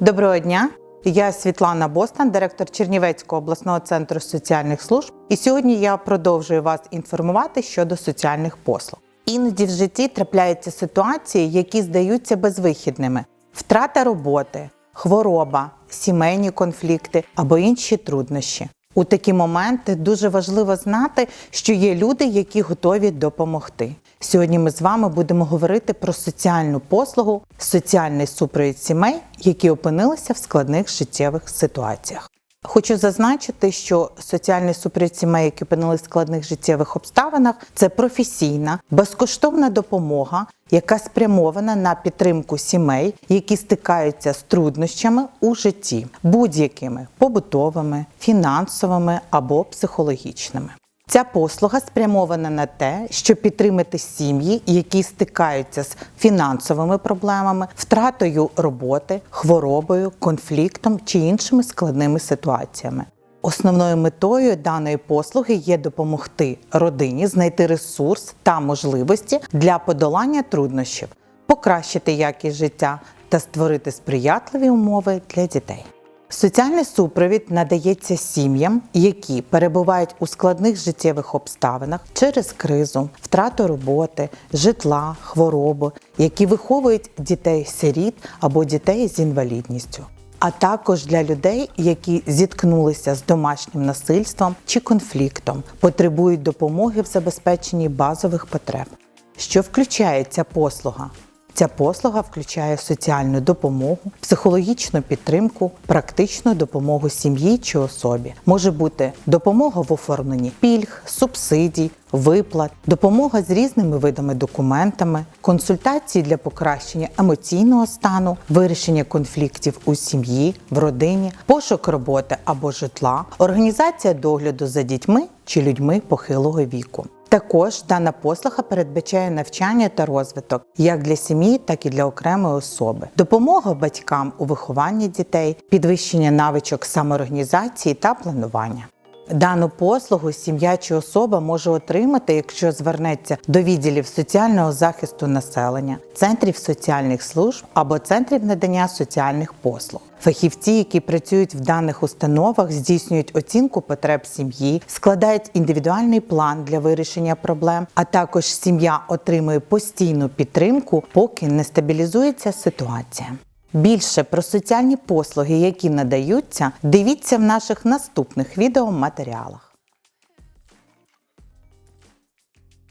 Доброго дня! Я Світлана Бостан, директор Чернівецького обласного центру соціальних служб. І сьогодні я продовжую вас інформувати щодо соціальних послуг. Іноді в житті трапляються ситуації, які здаються безвихідними: втрата роботи, хвороба, сімейні конфлікти або інші труднощі. У такі моменти дуже важливо знати, що є люди, які готові допомогти. Сьогодні ми з вами будемо говорити про соціальну послугу, соціальний супровід сімей, які опинилися в складних життєвих ситуаціях. Хочу зазначити, що соціальний супровід сімей, які опинилися в складних життєвих обставинах, це професійна, безкоштовна допомога, яка спрямована на підтримку сімей, які стикаються з труднощами у житті, будь-якими побутовими, фінансовими або психологічними. Ця послуга спрямована на те, щоб підтримати сім'ї, які стикаються з фінансовими проблемами, втратою роботи, хворобою, конфліктом чи іншими складними ситуаціями. Основною метою даної послуги є допомогти родині знайти ресурс та можливості для подолання труднощів, покращити якість життя та створити сприятливі умови для дітей. Соціальний супровід надається сім'ям, які перебувають у складних життєвих обставинах через кризу, втрату роботи, житла, хворобу, які виховують дітей-сиріт або дітей з інвалідністю. А також для людей, які зіткнулися з домашнім насильством чи конфліктом, потребують допомоги в забезпеченні базових потреб. Що включає ця послуга? Ця послуга включає соціальну допомогу, психологічну підтримку, практичну допомогу сім'ї чи особі. Може бути допомога в оформленні пільг, субсидій, виплат, допомога з різними видами документами, консультації для покращення емоційного стану, вирішення конфліктів у сім'ї, в родині, пошук роботи або житла, організація догляду за дітьми чи людьми похилого віку. Також дана послуга передбачає навчання та розвиток як для сім'ї, так і для окремої особи, допомога батькам у вихованні дітей, підвищення навичок самоорганізації та планування. Дану послугу сім'я чи особа може отримати, якщо звернеться до відділів соціального захисту населення, центрів соціальних служб або центрів надання соціальних послуг. Фахівці, які працюють в даних установах, здійснюють оцінку потреб сім'ї, складають індивідуальний план для вирішення проблем, а також сім'я отримує постійну підтримку, поки не стабілізується ситуація. Більше про соціальні послуги, які надаються, дивіться в наших наступних відеоматеріалах.